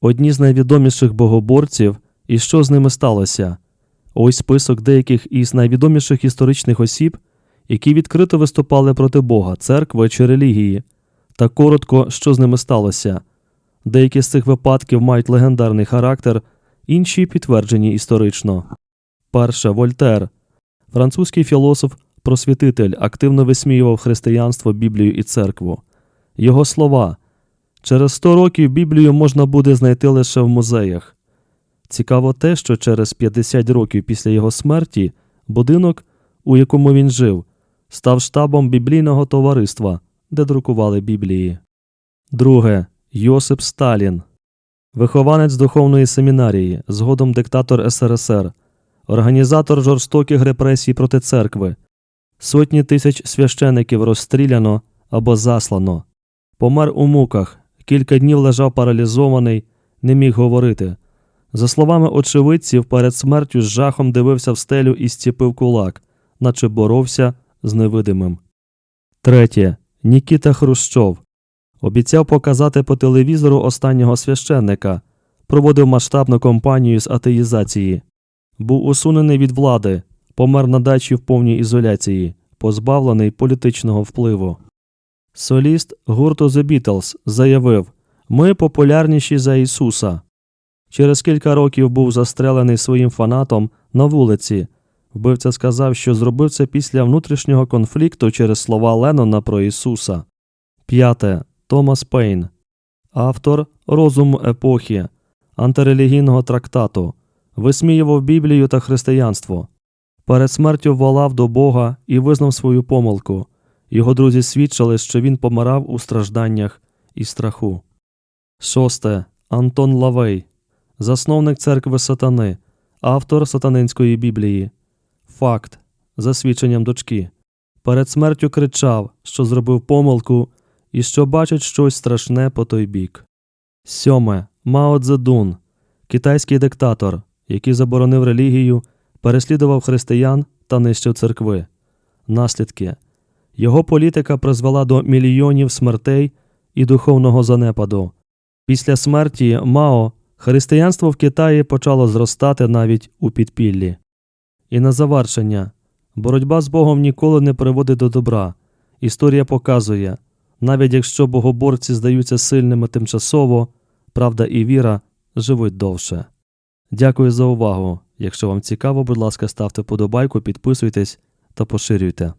одні з найвідоміших богоборців і що з ними сталося. Ось список деяких із найвідоміших історичних осіб, які відкрито виступали проти Бога, церкви чи релігії, та коротко, що з ними сталося. Деякі з цих випадків мають легендарний характер, інші підтверджені історично. Перше Вольтер, французький філософ, просвітитель, активно висміював християнство, Біблію і церкву. Його слова через 100 років Біблію можна буде знайти лише в музеях. Цікаво те, що через 50 років після його смерті будинок, у якому він жив, став штабом біблійного товариства, де друкували Біблії. Друге. Йосип Сталін, вихованець духовної семінарії, згодом диктатор СРСР, організатор жорстоких репресій проти церкви. Сотні тисяч священиків розстріляно або заслано. Помер у муках, кілька днів лежав паралізований, не міг говорити. За словами очевидців, перед смертю з жахом дивився в стелю і зціпив кулак, наче боровся з невидимим. Третє. Нікіта Хрущов. Обіцяв показати по телевізору останнього священника, проводив масштабну кампанію з атеїзації. Був усунений від влади, помер на дачі в повній ізоляції, позбавлений політичного впливу. Соліст гурту The Beatles заявив: Ми популярніші за Ісуса. Через кілька років був застрелений своїм фанатом на вулиці. Вбивця сказав, що зробив це після внутрішнього конфлікту через слова Леннона про Ісуса. П'яте. Томас Пейн, автор Розуму епохи, антирелігійного трактату, висміював Біблію та християнство. Перед смертю волав до Бога і визнав свою помилку. Його друзі свідчили, що він помирав у стражданнях і страху. Шосте. Антон Лавей, засновник церкви сатани, автор сатанинської Біблії. Факт. За свідченням дочки. Перед смертю кричав, що зробив помилку і що бачить щось страшне по той бік. Сьоме. Мао Цзедун, китайський диктатор, який заборонив релігію, переслідував християн та нищив церкви. Наслідки його політика призвела до мільйонів смертей і духовного занепаду. Після смерті Мао християнство в Китаї почало зростати навіть у підпіллі. І на завершення боротьба з Богом ніколи не приводить до добра. Історія показує, навіть якщо богоборці здаються сильними тимчасово, правда і віра живуть довше. Дякую за увагу. Якщо вам цікаво, будь ласка, ставте подобайку, підписуйтесь та поширюйте.